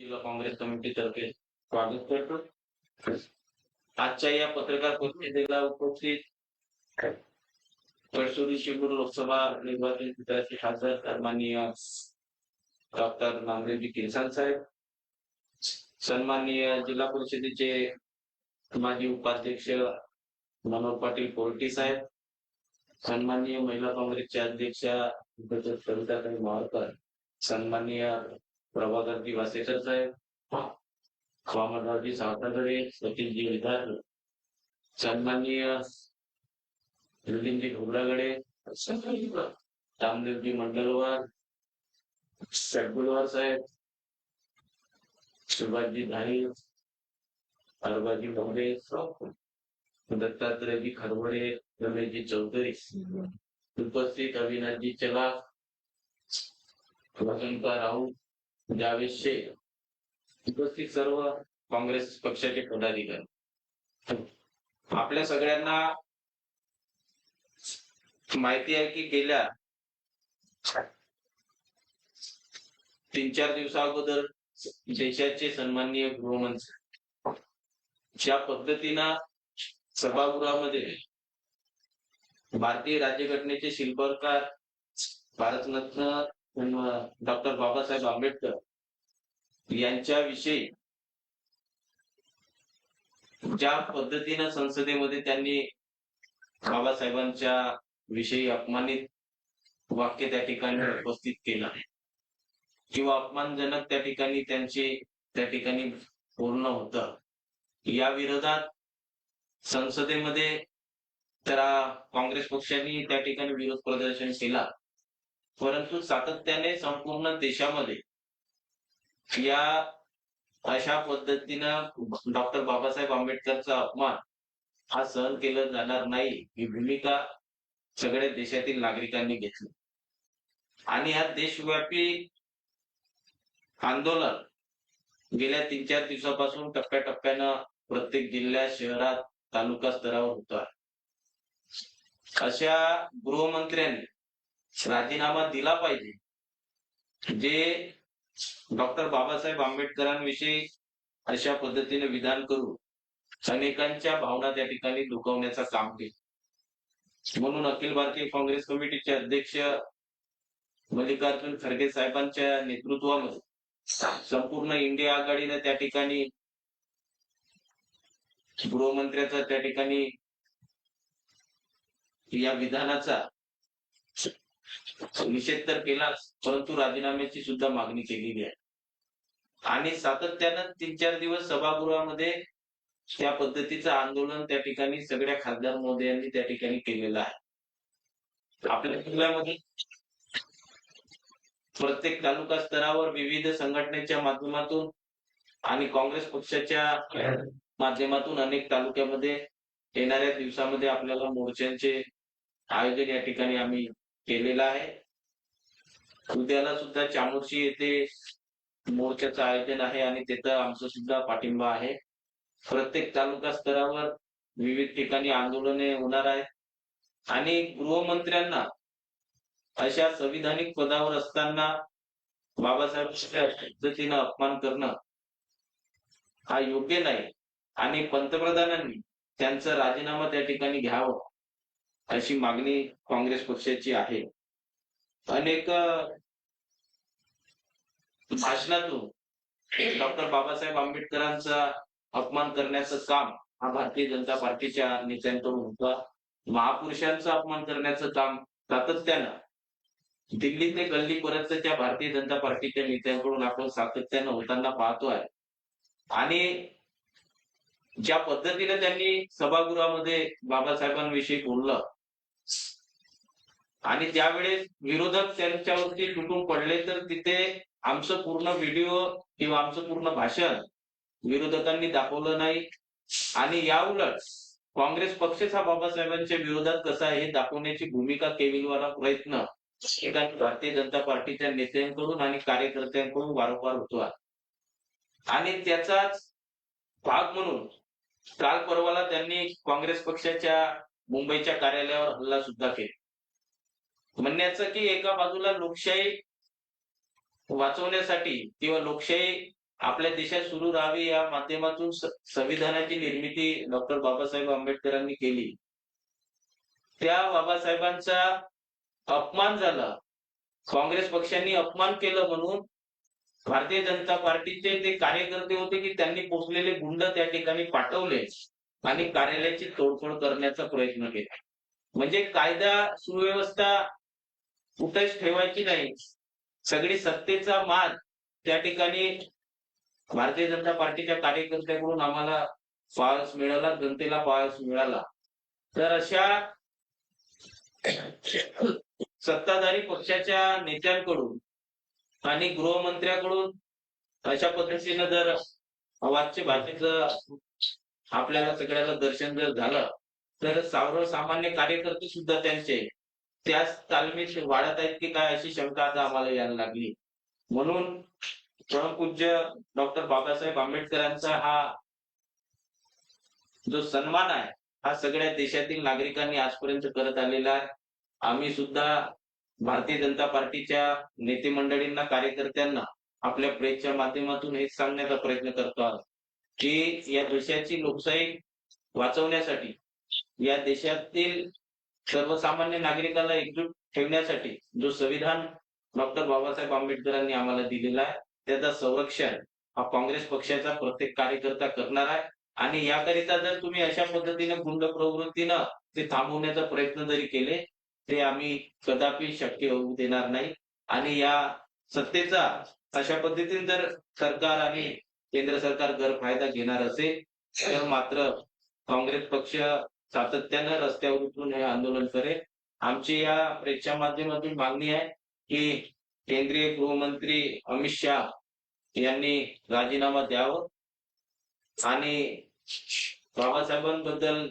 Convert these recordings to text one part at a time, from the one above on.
जिल्हा काँग्रेस कमिटीतर्फे स्वागत करतो. आजच्या या पत्रकार परिषदेला उपस्थित परसुरी शिरूर लोकसभा निर्वाचन क्षेत्राचे खासदार सन्माननीय डॉक्टर नामदेवजी किरसाल साहेब सन्माननीय जिल्हा परिषदेचे माजी उपाध्यक्ष मनोहर पाटील कोर्टी साहेब सन्माननीय महिला काँग्रेसच्या अध्यक्षा कविताताई मावळकर सन्माननीय प्रभाकरजी वासेकर साहेब वामनरावजी सावताकडे सचिनजी विधान सन्माननीय मिलिंदजी घोबरागडे रामदेवजी मंडलवार षडगुलवार साहेब सुभाषजी धारी अरबाजी मोहरे दत्तात्रयजी खरवडे रमेशजी चौधरी. उपस्थित अविनाशजी चला वसंत राऊत जावेद शेख उपस्थित सर्व काँग्रेस पक्षाचे पदाधिकारी. आपल्या सगळ्यांना माहिती आहे की गेल्या तीन चार दिवसा अगोदर देशाचे सन्माननीय गृहमंत्री ज्या पद्धतीनं सभागृहामध्ये भारतीय राज्यघटनेचे शिल्पकार भारतरत्न डॉक्टर बाबासाहेब आंबेडकर यांच्याविषयी ज्या पद्धतीनं संसदेमध्ये त्यांनी बाबासाहेबांच्या विषयी अपमानित वाक्य त्या ठिकाणी उपस्थित केलं किंवा अपमानजनक त्या ठिकाणी त्यांचे त्या ठिकाणी पूर्ण होतं या विरोधात संसदेमध्ये तर काँग्रेस पक्षाने त्या ठिकाणी विरोध प्रदर्शन केला. परंतु सातत्याने संपूर्ण देशामध्ये या अशा पद्धतीनं डॉक्टर बाबासाहेब आंबेडकरचा अपमान हा सहन केला जाणार नाही ही भूमिका सगळ्या देशातील नागरिकांनी घेतली. आणि हा देशव्यापी आंदोलन गेल्या तीन चार दिवसापासून टप्प्याटप्प्यानं प्रत्येक जिल्ह्यात शहरात तालुका स्तरावर होत आहे. अशा गृहमंत्र्यांनी राजीनामा दिला पाहिजे. जे डॉक्टर बाबासाहेब आंबेडकरांविषयी अशा पद्धतीने विधान करू अनेकांच्या भावना त्या ठिकाणी दुखवण्याचा काम केलं. म्हणून अखिल भारतीय काँग्रेस कमिटीचे अध्यक्ष मल्लिकार्जुन खरगे साहेबांच्या नेतृत्वामध्ये संपूर्ण इंडिया आघाडीने त्या ठिकाणी गृहमंत्र्याचा त्या ठिकाणी या विधानाचा निषेध तर केलाच परंतु राजीनाम्याची सुद्धा मागणी केलेली आहे. आणि सातत्यानं तीन चार दिवस सभागृहामध्ये त्या पद्धतीचं आंदोलन त्या ठिकाणी सगळ्या खासदार महोदयांनी त्या ठिकाणी केलेलं आहे. आपल्या जिल्ह्यामध्ये प्रत्येक तालुका स्तरावर विविध संघटनेच्या माध्यमातून आणि काँग्रेस पक्षाच्या माध्यमातून अनेक तालुक्यामध्ये येणाऱ्या दिवसामध्ये आपल्याला मोर्चांचे आयोजन या ठिकाणी आम्ही केलेलं आहे. उद्याला सुद्धा चामोर्शी येथे मोर्चाचं आयोजन आहे आणि तिथं आमचं सुद्धा पाठिंबा आहे. प्रत्येक तालुका स्तरावर विविध ठिकाणी आंदोलने होणार आहेत. आणि गृहमंत्र्यांना अशा संविधानिक पदावर असताना बाबासाहेब पद्धतीनं अपमान करणं हा योग्य नाही. आणि पंतप्रधानांनी त्यांचा राजीनामा त्या ठिकाणी घ्यावं. अशी मागणी काँग्रेस पक्षाची आहे. अनेक भाषणातून डॉक्टर बाबासाहेब आंबेडकरांचा अपमान करण्याचं काम हा भारतीय जनता पार्टीच्या नेत्यांकडून होता. महापुरुषांचा अपमान करण्याचं काम सातत्यानं दिल्ली ते गल्लीपर्यंतच्या भारतीय जनता पार्टीच्या नेत्यांकडून आपण सातत्यानं होताना पाहतोय. आणि ज्या पद्धतीने त्यांनी सभागृहामध्ये बाबासाहेबांविषयी बोललं आणि ज्यावेळेस विरोधक त्यांच्यावरती तुटून पडले तर तिथे आमचं पूर्ण व्हिडिओ किंवा आमचं पूर्ण भाषण विरोधकांनी दाखवलं नाही. आणि या उलट काँग्रेस पक्षच हा बाबासाहेबांच्या विरोधात कसा आहे हे दाखवण्याची भूमिका केविलवाला प्रयत्न एका भारतीय जनता पार्टीच्या नेत्यांकडून आणि कार्यकर्त्यांकडून वारंवार होतो आणि त्याचाच भाग म्हणून काल परवाला त्यांनी काँग्रेस पक्षाच्या मुंबईच्या कार्यालयावर हल्ला सुद्धा केला. म्हणण्याचं की एका बाजूला लोकशाही वाचवण्यासाठी किंवा लोकशाही आपल्या देशात सुरू राहावी या माध्यमातून संविधानाची निर्मिती डॉक्टर बाबासाहेब आंबेडकरांनी केली. त्या बाबासाहेबांचा अपमान झाला. काँग्रेस पक्षांनी अपमान केलं म्हणून भारतीय जनता पार्टीचे ते कार्यकर्ते होते की त्यांनी पोचलेले गुंड त्या ठिकाणी पाठवले आणि कार्यालयाची तोडफोड करण्याचा प्रयत्न केला. म्हणजे कायदा सुव्यवस्था कुठेच ठेवायची नाही. सगळी सत्तेचा मान त्या ठिकाणी भारतीय जनता पार्टीच्या कार्यकर्त्याकडून आम्हाला पाहायला मिळाला जनतेला पाहायला मिळाला. तर अशा सत्ताधारी पक्षाच्या नेत्यांकडून आणि गृहमंत्र्याकडून अशा पद्धतीनं जर वाच्य भाषेचं आपल्याला सगळ्याला दर्शन जर झालं तर सर्वसामान्य कार्यकर्ते सुद्धा त्यांचे. त्याच तालमीत वाढत आहेत की काय अशी शंका आता आम्हाला यायला लागली. म्हणून परमपूज्य डॉक्टर बाबासाहेब आंबेडकरांचा हा जो सन्मान आहे हा सगळ्या देशातील नागरिकांनी आजपर्यंत करत आलेला आहे. आम्ही सुद्धा भारतीय जनता पार्टीच्या नेते मंडळींना कार्यकर्त्यांना आपल्या प्रेसच्या माध्यमातून हेच सांगण्याचा प्रयत्न करतो आहोत. की या देशाची लोकशाही वाचवण्यासाठी या देशातील सर्वसामान्य नागरिकाला एकजूट ठेवण्यासाठी जो संविधान डॉक्टर बाबासाहेब आंबेडकरांनी आम्हाला दिलेला आहे त्याचा संरक्षण हा काँग्रेस पक्षाचा प्रत्येक कार्यकर्ता करणार आहे. आणि याकरिता जर तुम्ही अशा पद्धतीने गुंड प्रवृत्तीनं ते थांबवण्याचा प्रयत्न जरी केले ते आम्ही कदापि शक्य होऊ देणार नाही. आणि या सत्तेचा अशा पद्धतीने जर सरकार आणि केंद्र सरकार गैरफायदा घेणार असेल तर मात्र काँग्रेस पक्ष सातत्यानं रस्त्यावर उतरून हे आंदोलन करेल. आमची या प्रेक्षा माध्यमातून मागणी आहे की केंद्रीय गृहमंत्री अमित शहा यांनी राजीनामा द्यावं. आणि बाबासाहेबांबद्दल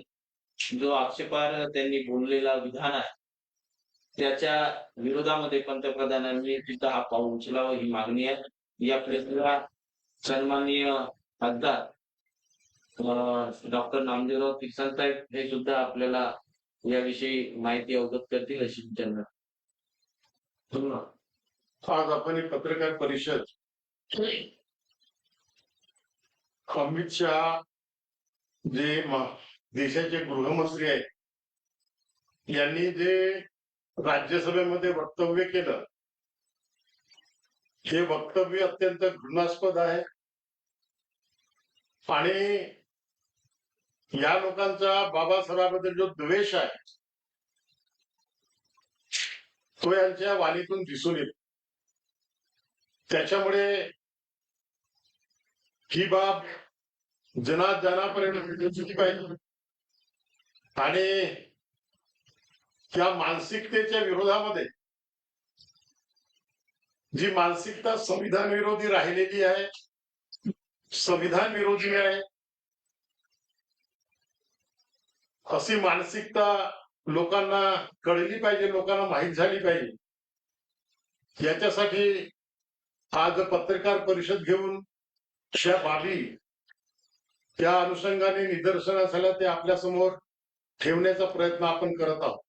जो आक्षेपार त्यांनी बोललेला विधान आहे त्याच्या विरोधामध्ये पंतप्रधानांनी सुद्धा हा पाऊल उचलावं ही मागणी आहे. या प्रेसला सन्माननीय खासदार डॉक्टर नामदेवराव किसन साहेब हे सुद्धा आपल्याला याविषयी माहिती अवगत करतील अशी त्यांना. आज आपण एक पत्रकार परिषद अमित शहा जे देशाचे गृहमंत्री आहेत यांनी जे राज्यसभेमध्ये वक्तव्य केलं हे वक्तव्य अत्यंत घृणास्पद आहे. आणि या लोकांचा बाबासाहेबांबद्दल जो द्वेष आहे तो यांच्या वाणीतून दिसून येतो. त्याच्यामुळे ही बाब जना जनापर्यंत पाहिजे. आणि त्या मानसिकतेच्या विरोधामध्ये जी मानसिकता संविधान विरोधी राहिलेली आहे संविधान विरोधी आहे अशी मानसिकता लोकांना कळली पाहिजे लोकांना माहीत झाली पाहिजे. याच्यासाठी आज पत्रकार परिषद घेऊन त्या बाबी त्या अनुषंगाने निदर्शनास आल्या ते आपल्यासमोर ठेवण्याचा प्रयत्न आपण करत आहोत.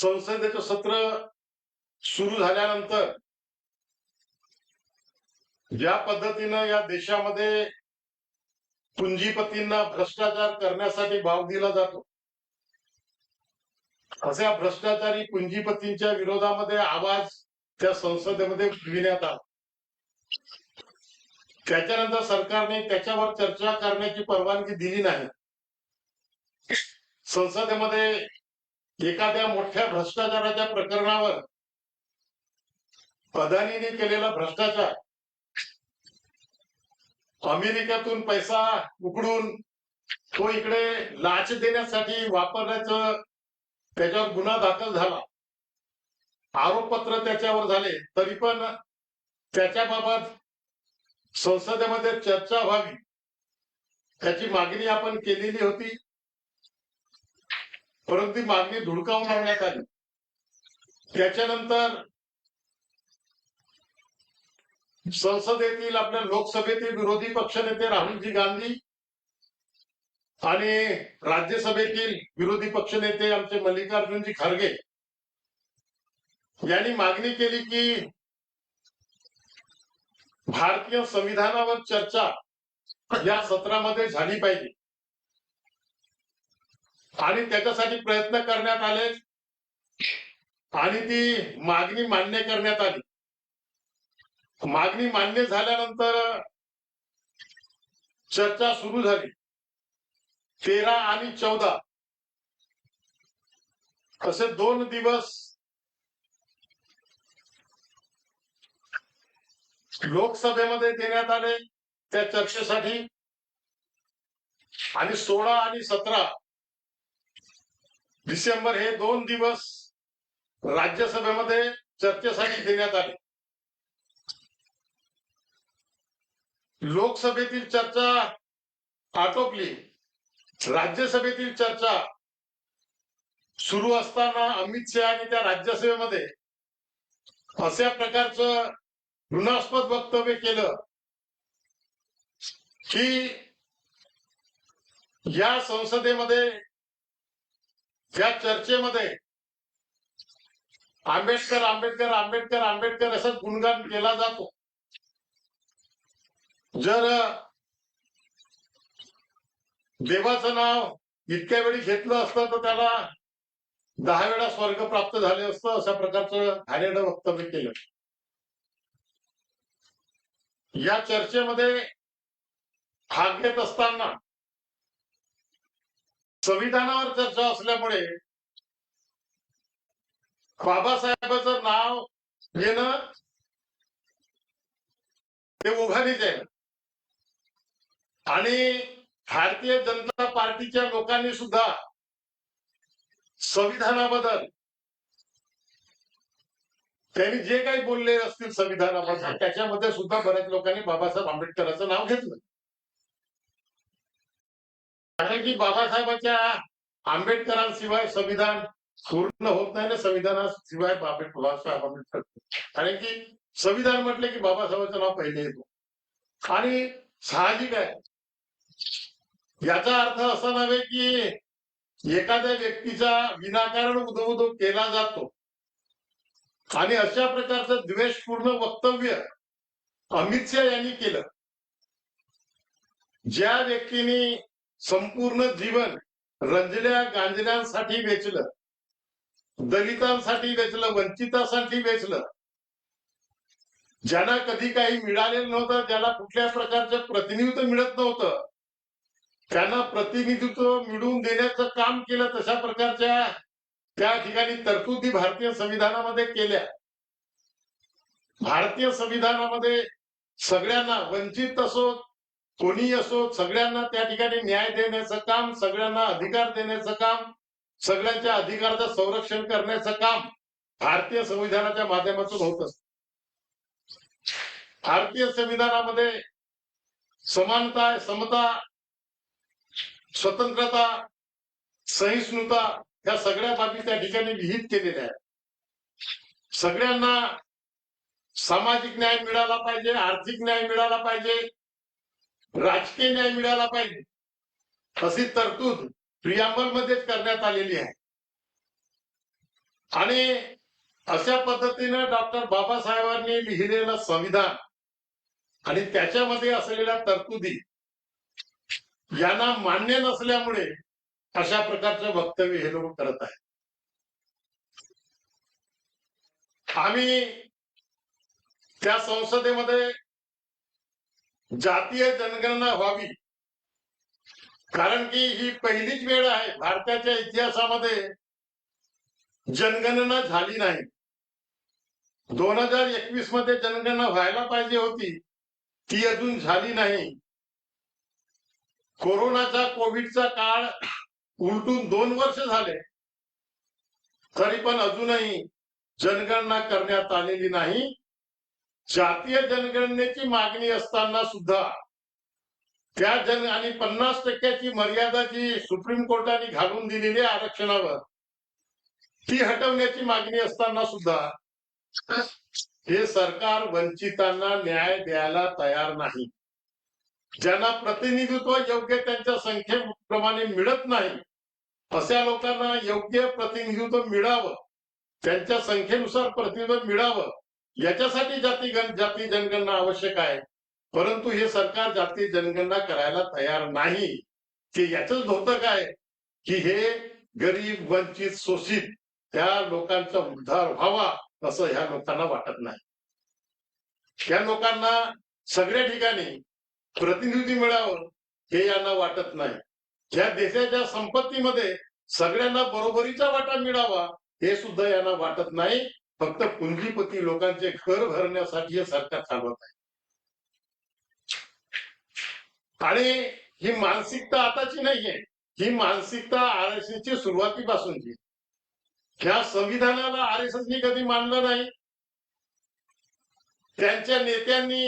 संसदेचं सत्र सुरू झाल्यानंतर ज्या पद्धतीनं या देशामध्ये पुंजीपतींना भ्रष्टाचार करण्यासाठी भाव दिला जातो अशा भ्रष्टाचारी पुंजीपतींच्या विरोधामध्ये आवाज त्या संसदेमध्ये उठविण्यात आला. त्याच्यानंतर सरकारने त्याच्यावर चर्चा करण्याची परवानगी दिली नाही. संसदेमध्ये एखाद्या मोठ्या भ्रष्टाचाराच्या प्रकरणावर अदानीने केलेला भ्रष्टाचार अमेरिकेतून पैसा उकडून तो इकडे लाच देण्यासाठी वापरण्याचं त्याच्यावर गुन्हा दाखल झाला. आरोपपत्र त्याच्यावर झाले तरी पण त्याच्याबाबत संसदेमध्ये चर्चा व्हावी त्याची मागणी आपण केलेली होती. परंतु ती मागणी धुडकावून आणण्यात आली. त्याच्यानंतर संसदेतील आपल्या लोकसभेतील विरोधी पक्षनेते राहुलजी गांधी आणि राज्यसभेतील विरोधी पक्षनेते आमचे मल्लिकार्जुनजी खरगे यांनी मागणी केली की भारतीय संविधानावर चर्चा या सत्रामध्ये झाली पाहिजे. आणि त्याच्यासाठी प्रयत्न करण्यात आले. आणि ती मागणी मान्य करण्यात आली. मागणी मान्य झाल्यानंतर चर्चा सुरू झाली. तेरा आणि चौदा. असे दोन दिवस लोकसभेमध्ये देण्यात आले त्या चर्चेसाठी. आणि सोळा आणि सतरा डिसेंबर हे दोन दिवस राज्यसभेमध्ये चर्चेसाठी देण्यात आले. लोकसभेतील चर्चा आटोपली. राज्यसभेतील चर्चा सुरू असताना अमित शहा त्या राज्यसभेमध्ये अशा प्रकारचं ऋणास्पद वक्तव्य केलं की या संसदेमध्ये या चर्चेमध्ये आंबेडकर आंबेडकर आंबेडकर आंबेडकर असं गुणगान केला जातो जर देवाचं नाव इतक्या वेळी घेतलं असतं तर त्याला दहा वेळा स्वर्ग प्राप्त झाले असतं अशा प्रकारचं घाणेरडं वक्तव्य केलं. या चर्चेमध्ये भाग घेत असताना संविधानावर चर्चा असल्यामुळे बाबासाहेबांचं नाव घेणं ते उघाडीच आहे. आणि भारतीय जनता पार्टीच्या लोकांनी सुद्धा संविधानाबद्दल त्यांनी जे काही बोलले असतील संविधानाबद्दल त्याच्यामध्ये सुद्धा बऱ्याच लोकांनी बाबासाहेब आंबेडकरांचं नाव घेतलं. कारण की बाबासाहेबांच्या आंबेडकरांशिवाय संविधान पूर्ण होत नाही ना संविधानाशिवाय बाबे- बाबासाहेब आंबेडकर कारण की संविधान म्हटलं की बाबासाहेबांचं नाव पहिले येतो. आणि साहजिक आहे. याचा अर्थ असा नव्हे की एखाद्या व्यक्तीचा विनाकारण उदो केला जातो. आणि अशा प्रकारचं द्वेषपूर्ण वक्तव्य अमित शहा यांनी केलं. ज्या व्यक्तीने संपूर्ण जीवन रंजल्या गांजल्यांसाठी वेचलं दलितांसाठी वेचलं वंचितांसाठी वेचलं. ज्यांना कधी काही मिळालेलं नव्हतं ज्याला कुठल्या प्रकारचं प्रतिनिधित्व मिळत नव्हतं त्यांना प्रतिनिधित्व मिळवून देण्याचं काम केलं तशा प्रकारच्या त्या ठिकाणी तरतुदी भारतीय संविधानामध्ये केल्या. भारतीय संविधानामध्ये सगळ्यांना वंचित असो कोणी असो सगळ्यांना त्या ठिकाणी न्याय देण्याचं काम सगळ्यांना अधिकार देण्याचं काम सगळ्यांच्या अधिकाराचं संरक्षण करण्याचं काम भारतीय संविधानाच्या माध्यमातून होत असत. भारतीय संविधानामध्ये समानता समता स्वतंत्रता सहिष्णुता या सगळ्या बाबी त्या ठिकाणी विहित केलेल्या आहेत. सगळ्यांना सामाजिक न्याय मिळाला पाहिजे आर्थिक न्याय मिळाला पाहिजे राजकीय न्याय मिळाला पाहिजे. अशी तरतूद प्रियांबल मध्येच करण्यात आलेली आहे. आणि अशा पद्धतीनं डॉक्टर बाबासाहेबांनी लिहिलेलं संविधान आणि त्याच्यामध्ये असलेल्या तरतुदी यांना मान्य नसल्यामुळे अशा प्रकारचं वक्तव्य हे लोक करत आहेत. आम्ही त्या संसदेमध्ये जातीय जनगणना व्हावी. कारण की ही पहिलीच वेळ आहे भारताच्या इतिहासामध्ये जनगणना झाली नाही. दोन हजार एकवीसमध्ये जनगणना व्हायला पाहिजे होती ती अजून झाली नाही. कोरोनाचा कोविडचा काळ उलटून दोन वर्ष झाले. तरी पण अजूनही जनगणना करण्यात आलेली नाही. जातीय जनगणनेची मागणी असताना सुद्धा त्या जन आणि पन्नास टक्क्याची मर्यादा जी सुप्रीम कोर्टाने घालून दिलेली आरक्षणावर ती हटवण्याची मागणी असताना सुद्धा हे सरकार वंचितांना न्याय द्यायला तयार नाही. ज्यांना प्रतिनिधित्व योग्य त्यांच्या संख्येप्रमाणे मिळत नाही अशा लोकांना योग्य प्रतिनिधित्व मिळावं त्यांच्या संख्येनुसार प्रतिनिधित्व मिळावं याच्यासाठी जाती जाती जनगणना आवश्यक आहे. परंतु हे सरकार जाती जनगणना करायला तयार नाही. की याच धोतक काय की हे गरीब वंचित शोषित त्या लोकांचा उद्धार व्हावा असं ह्या लोकांना वाटत नाही. या लोकांना सगळ्या ठिकाणी प्रतिनिधी मिळावं हे यांना वाटत नाही. या देशाच्या संपत्तीमध्ये सगळ्यांना बरोबरीचा वाटा मिळावा हे सुद्धा यांना वाटत नाही. फक्त पुंजीपती लोकांचे कर भरण्यासाठी हे सरकार चालवत आहे. आणि ही मानसिकता आताची नाहीये. ही मानसिकता आर एस एसची सुरुवातीपासूनची ह्या संविधानाला आर एस एसनी कधी मानलं नाही. त्यांच्या नेत्यांनी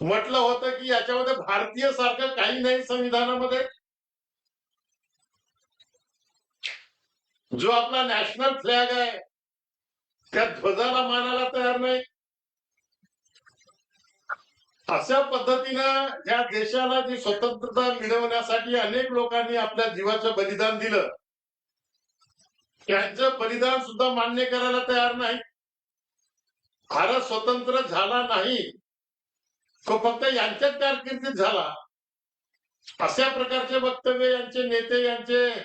म्हटलं होतं की याच्यामध्ये भारतीय सारखं काही नाही संविधानामध्ये. जो आपला नॅशनल फ्लॅग आहे त्या ध्वजाला मानायला तयार नाही. अशा पद्धतीनं या देशाला जी स्वतंत्रता मिळवण्यासाठी अनेक लोकांनी आपल्या जीवाचं बलिदान दिलं. त्यांचं बलिदान सुद्धा मान्य करायला तयार नाही. भारत स्वतंत्र झाला नाही. तो फक्त यांच्याच कारकिर्दीत झाला. अशा प्रकारचे वक्तव्य यांचे नेते यांचे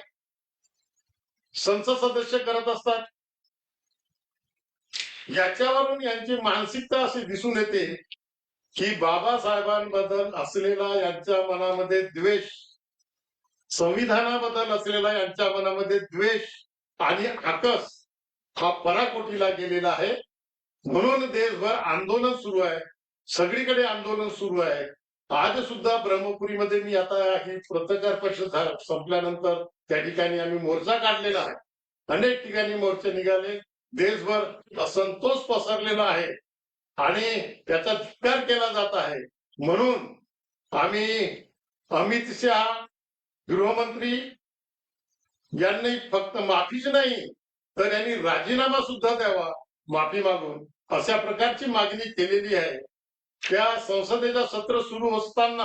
संसद सदस्य करत असतात. याच्यावरून यांची मानसिकता अशी दिसून येते की बाबासाहेबांबद्दल असलेला यांच्या मनामध्ये द्वेष संविधानाबद्दल असलेला यांच्या मनामध्ये द्वेष आणि आकस हा पराकोटीला गेलेला आहे. म्हणून देशभर आंदोलन सुरू आहे. सगळीकडे आंदोलन सुरू आहे. आज सुद्धा ब्रह्मपुरीमध्ये मी आता ही पत्रकार परिषद संपल्यानंतर त्या ठिकाणी आम्ही मोर्चा काढलेला आहे. अनेक ठिकाणी मोर्चे निघाले. देशभर असंतोष पसरलेला आहे आणि त्याचा धिक्कार केला जात आहे. म्हणून आम्ही अमित शहा गृहमंत्री यांनी फक्त माफीच नाही तर यांनी राजीनामा सुद्धा द्यावा माफी मागून. अशा प्रकारची मागणी केलेली आहे. त्या संसदेचा सत्र सुरू असताना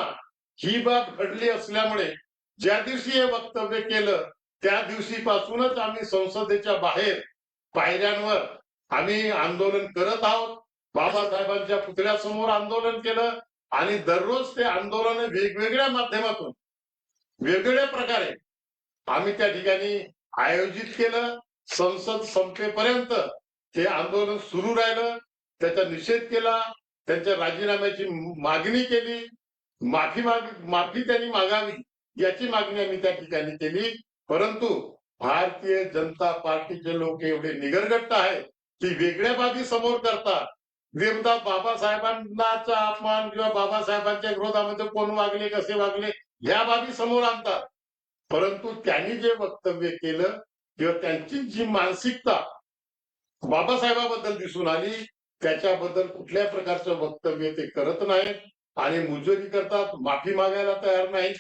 ही बाब घडली असल्यामुळे ज्या दिवशी हे वक्तव्य केलं त्या दिवशीपासूनच आम्ही संसदेच्या बाहेर पायऱ्यांवर आम्ही आंदोलन करत आहोत. बाबासाहेबांच्या पुतळ्यासमोर आंदोलन केलं आणि दररोज ते आंदोलन वेगवेगळ्या माध्यमातून वेगवेगळ्या प्रकारे आम्ही त्या ठिकाणी आयोजित केलं. संसद संपेपर्यंत ते आंदोलन सुरू राहिलं. त्याचा निषेध केला. त्यांच्या राजीनाम्याची मागणी केली. माफी माग माफी त्यांनी मागावी याची मागणी आम्ही त्या ठिकाणी केली. परंतु भारतीय जनता पार्टीचे लोक एवढे निगरगट्ट आहेत की वेगळ्या बाबी समोर करतात. विरोधात बाबासाहेबांनाचा अपमान किंवा बाबासाहेबांच्या विरोधामध्ये कोण वागले कसे वागले ह्या बाबी समोर आणतात. परंतु त्यांनी जे वक्तव्य केलं किंवा त्यांची जी मानसिकता बाबासाहेबाबद्दल दिसून आली त्याच्याबद्दल कुठल्या प्रकारचं वक्तव्य ते करत नाहीत आणि मुजोरी करतात माफी मागायला तयार नाहीत.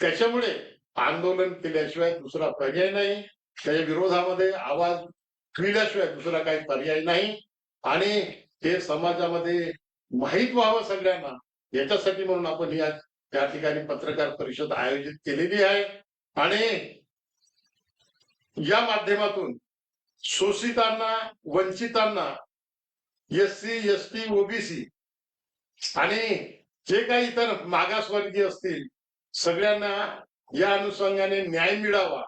त्याच्यामुळे आंदोलन केल्याशिवाय दुसरा पर्याय नाही. त्याच्या विरोधामध्ये आवाज क्रीडाशिवाय दुसरा काही पर्याय नाही. आणि हे समाजामध्ये माहीत व्हावं सगळ्यांना. याच्यासाठी म्हणून आपण ही आज त्या ठिकाणी पत्रकार परिषद आयोजित केलेली आहे. आणि या माध्यमातून शोषितांना वंचितांना S C S T OBC आणि जे काही इतर मागासवर्गीय असतील सगळ्यांना या अनुषंगाने न्याय मिळावा.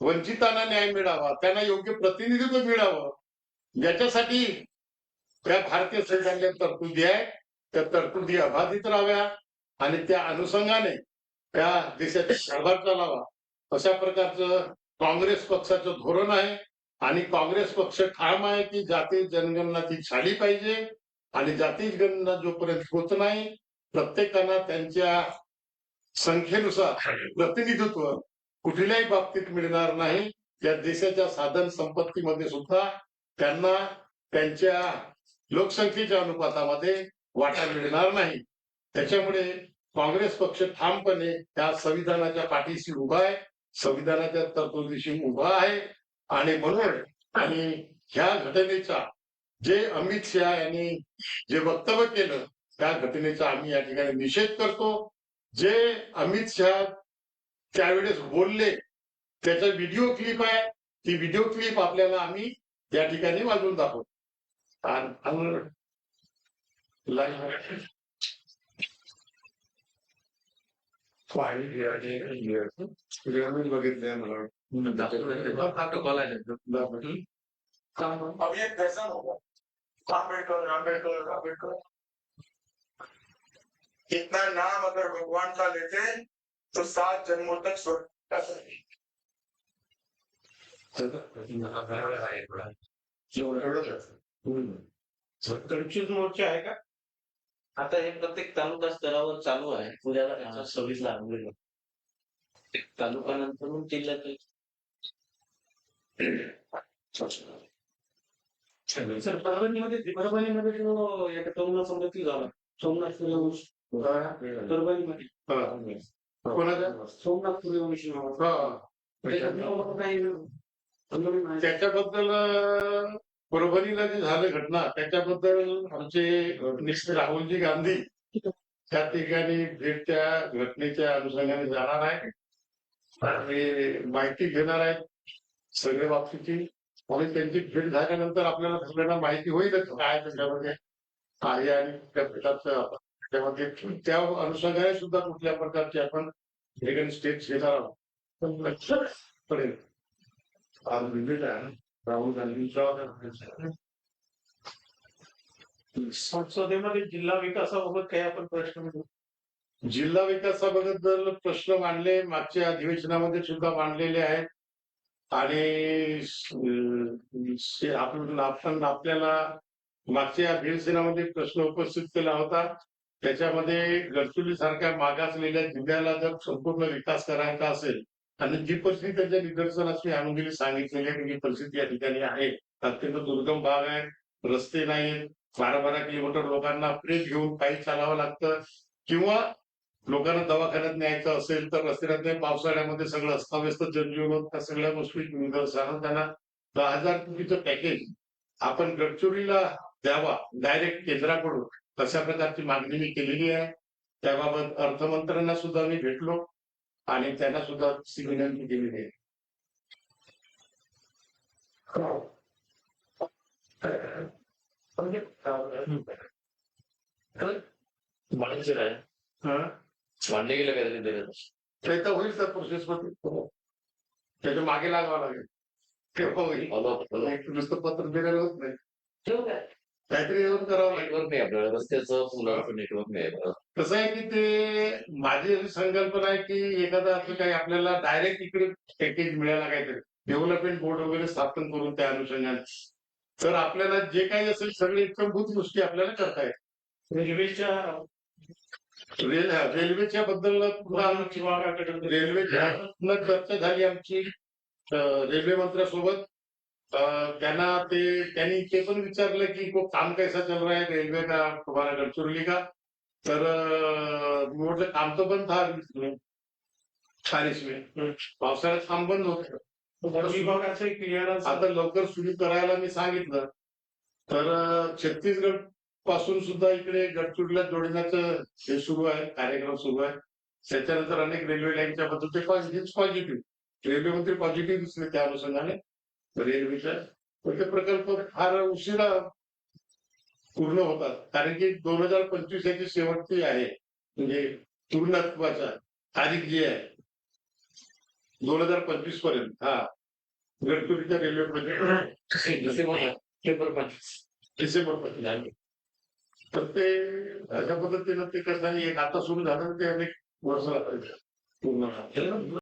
वंचितांना न्याय मिळावा. त्यांना योग्य प्रतिनिधित्व मिळावं. याच्यासाठी त्या भारतीय संघाच्या तरतुदी आहे त्या तरतुदी अबाधित राहाव्या आणि त्या अनुषंगाने त्या देशाचा कारभार चालावा. अशा प्रकारचं काँग्रेस पक्षाचं धोरण आहे आणि काँग्रेस पक्ष ठाम आहे की जाती जनगणना ती झाली पाहिजे आणि जाती जनगणना जोपर्यंत होत नाही प्रत्येकांना त्यांच्या संख्येनुसार प्रतिनिधित्व कुठल्याही बाबतीत मिळणार नाही. त्या देशाच्या साधन संपत्तीमध्ये सुद्धा त्यांना त्यांच्या लोकसंख्येच्या अनुपातामध्ये वाटा मिळणार नाही. त्याच्यामुळे काँग्रेस पक्ष ठामपणे त्या संविधानाच्या पाठीशी उभा आहे. संविधानाच्या तरतुदीशी उभा आहे. आणि म्हणून आणि ह्या घटनेचा जे अमित शहा यांनी जे वक्तव्य केलं त्या घटनेचा आम्ही या ठिकाणी निषेध करतो. जे अमित शहा त्यावेळेस बोलले त्याचा व्हिडिओ क्लिप आहे. ती व्हिडिओ क्लिप आपल्याला आम्ही या ठिकाणी वाजवून दाखवतो. आणि- आणि लाईन ग्रामीण इतना नाम अगर भगवान का लेते तो सात जन्मों तक स्वर्ग मोर्चा आहे का आता हे प्रत्येक तालुका स्तरावर चालू आहे. पुण्याला त्याचा सव्वीस लागलेला तालुका नंतर जिल्ह्यात सर परभणीमध्ये परभणीमध्ये जो एका तरुणाचा मृत्यू झाला. सोमनाथ सूर्यवंशी. परभणीमध्ये. कोणाचा? सोमनाथ सूर्यवंशी नावाचा. त्याच्याबद्दल परभणीला जे झालं घटना त्याच्याबद्दल आमचे मिस्टर राहुलजी गांधी त्या ठिकाणी भेट त्या घटनेच्या अनुषंगाने जाणार आहे आणि माहिती घेणार आहेत सगळ्या बाबतीची. आणि त्यांची भेट झाल्यानंतर आपल्याला सगळ्यांना माहिती होईलच काय त्याच्यामध्ये आहे आणि त्या भेटाचं त्यामध्ये त्या अनुषंगाने सुद्धा कुठल्या प्रकारचे आपण ठिकाणी स्टेप्स घेणार आहोत. पण लक्षात पडेल आज राहुल गांधींचा संसदेमध्ये जिल्हा विकासाबाबत काही आपण प्रश्न. जिल्हा विकासाबद्दल प्रश्न मांडले मागच्या अधिवेशनामध्ये सुद्धा मांडलेले आहेत. आणि आपण आपल्याला मागच्या अधिवेशनामध्ये प्रश्न उपस्थित केला होता. त्याच्यामध्ये गडचिरोली सारख्या मागासलेल्या जिल्ह्याला जर संपूर्ण विकास करायचा असेल आणि जी परिस्थिती त्यांच्या निदर्शनाची आणून गेली सांगितलेली आहे ही जी परिस्थिती या ठिकाणी आहे अत्यंत दुर्गम भाग आहे रस्ते नाहीत बारा बारा किलोमीटर लोकांना प्रेस घेऊन पायी चालावं लागतं. किंवा लोकांना दवाखान्यात न्यायचं असेल तर रस्त्यात नाही पावसाळ्यामध्ये सगळं अस्ताव्यस्त जनजीवन त्या सगळ्या गोष्टी निदर्शनात त्यांना दहा हजार रुपयेचं पॅकेज आपण गडचिरोलीला द्यावा डायरेक्ट केंद्राकडून. तशा प्रकारची मागणी मी केलेली आहे त्याबाबत अर्थमंत्र्यांना सुद्धा मी भेटलो आणि त्यांना सुद्धा विनंती केलेली आहे. हा? मांडले गेलं काय ते तर होईल त्या प्रोसेस मध्ये. त्याच्यामागे लागावं लागेल. ते होईल नाही, नुसतं पत्र दिलेलं होत नाही काहीतरी येऊन करावं लागेल. नेटवर्क नाही आपल्याला रस्त्याचं पुलाचं नेटवर्क नाही. कसं आहे की ते माझी अशी संकल्पना आहे की एखादा असं काही आपल्याला डायरेक्ट इकडे पॅकेज मिळायला काहीतरी डेव्हलपमेंट बोर्ड वगैरे स्थापन करून त्या अनुषंगाने. तर आपल्याला जे काही असेल सगळे इतकंभूत गोष्टी आपल्याला करता येतात रेल्वेच्या रेल रेल्वेच्या बद्दल पुन्हा आमची विभागाकडे रेल्वेच्या चर्चा झाली आमची रेल्वे मंत्र्यासोबत. त्यांना ते त्यांनी ते पण विचारलं की काम कैसा चल रहा है रेल्वे का तुम्हारा गडचिरोली का? तर मी म्हटलं काम तर बंद था बारिश में. पावसाळ्यात काम बंद होतं. आता लवकर सुरू करायला मी सांगितलं. तर छत्तीसगडपासून सुद्धा इकडे गडचिरोलीला जोडण्याचं हे सुरू आहे कार्यक्रम सुरू आहे. त्याच्यानंतर अनेक रेल्वे लाईनच्या बद्दल ते पॉझिटिव्ह. रेल्वे मंत्री पॉझिटिव्ह दिसले त्या अनुषंगाने. रेल्वेच्या पण ते प्रकल्प फार उशिरा पूर्ण होतात. कारण की दोन हजार पंचवीस याची शेवटची आहे. म्हणजे पूर्णत्वाचा तारीख जी आहे. दोन हजार पंचवीसपर्यंत. हा. गडचिरोलीच्या रेल्वे प्रोजेक्ट डिसेंबर डिसेंबर पर्यंत तर ते अशा पद्धतीनं ते कसं एक आता सुरू झालं ते अनेक वर्ष पूर्ण